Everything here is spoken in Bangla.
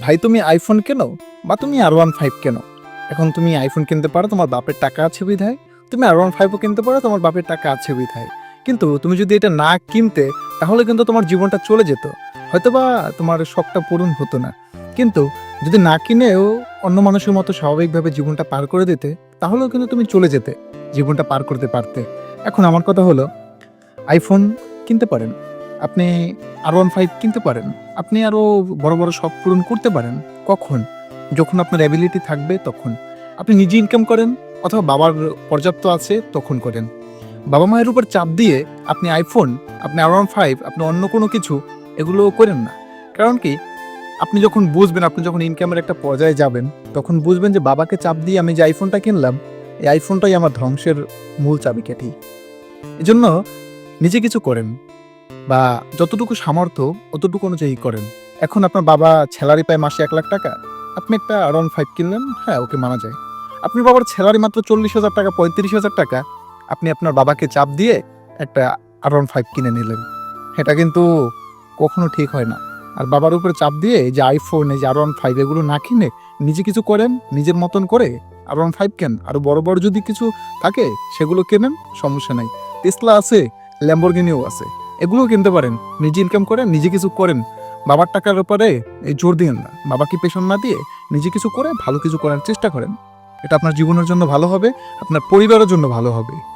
ভাই, তুমি আইফোন কেনো? বা তুমি আর ওয়ান ফাইভ কেনো? এখন তুমি আইফোন কিনতে পারো, তোমার বাপের টাকা আছে বিধায়। তুমি আর ওয়ান ফাইভও কিনতে পারো, তোমার বাপের টাকা আছে বিধায়। কিন্তু তুমি যদি এটা না কিনতে, তাহলে কিন্তু তোমার জীবনটা চলে যেত। হয়তোবা তোমার শখটা পূরণ হতো না। কিন্তু যদি না কিনেও অন্য মানুষের মতো স্বাভাবিকভাবে জীবনটা পার করে দিতে, তাহলেও কিন্তু তুমি চলে যেতে, জীবনটা পার করতে পারতে। এখন আমার কথা হলো আইফোন কিনতে পারেন। আপনি আর ওয়ান ফাইভ কিনতে পারেন। আপনি আরও বড় বড় শখ পূরণ করতে পারেন, কখন? যখন আপনার অ্যাবিলিটি থাকবে, তখন। আপনি নিজে ইনকাম করেন, অথবা বাবার পর্যাপ্ত আছে, তখন করেন। বাবা মায়ের উপর চাপ দিয়ে আপনি আইফোন আপনি আর ওয়ান ফাইভ আপনি অন্য কোনো কিছু, এগুলো করেন না। কারণ কি? আপনি যখন বুঝবেন, আপনি যখন ইনকামের একটা পর্যায়ে যাবেন, তখন বুঝবেন যে বাবাকে চাপ দিয়ে আমি যে আইফোনটা কিনলাম, এই আইফোনটাই আমার ধ্বংসের মূল চাবিকাঠি। এজন্য নিজে কিছু করেন। বা যতটুকু সামর্থ্য, অতটুকু অনুযায়ী করেন। এখন আপনার বাবা স্যালারি পায় মাসে এক লাখ টাকা, আপনি একটা ওয়ান ফাইভ কিনলেন হ্যাঁ ওকে মানা যায়। আপনি বাবার স্যালারি মাত্র চল্লিশ হাজার টাকা, পঁয়ত্রিশ হাজার টাকা, আপনি আপনার বাবাকে চাপ দিয়ে একটা আর ওয়ান ফাইভ কিনে নিলেন। এটা কিন্তু কখনো ঠিক হয় না। আর বাবার উপরে চাপ দিয়ে যে আইফোন এই যে আর ওয়ান ফাইভ এগুলো না কিনে নিজে কিছু করেন, নিজের মতন করে আর ওয়ান ফাইভ কেন আরও বড় বড় যদি কিছু থাকে, সেগুলো কেনেন, সমস্যা নাই। টেসলা আছে ল্যাম্বরগিনিও আছে। এগুলোও কিনতে পারেন। নিজে ইনকাম করেন, নিজে কিছু করেন। বাবার টাকার ব্যাপারে এই জোর দিন না। বাবাকে পেশন না দিয়ে নিজে কিছু করে, ভালো কিছু করার চেষ্টা করেন। এটা আপনার জীবনের জন্য ভালো হবে, আপনার পরিবারের জন্য ভালো হবে।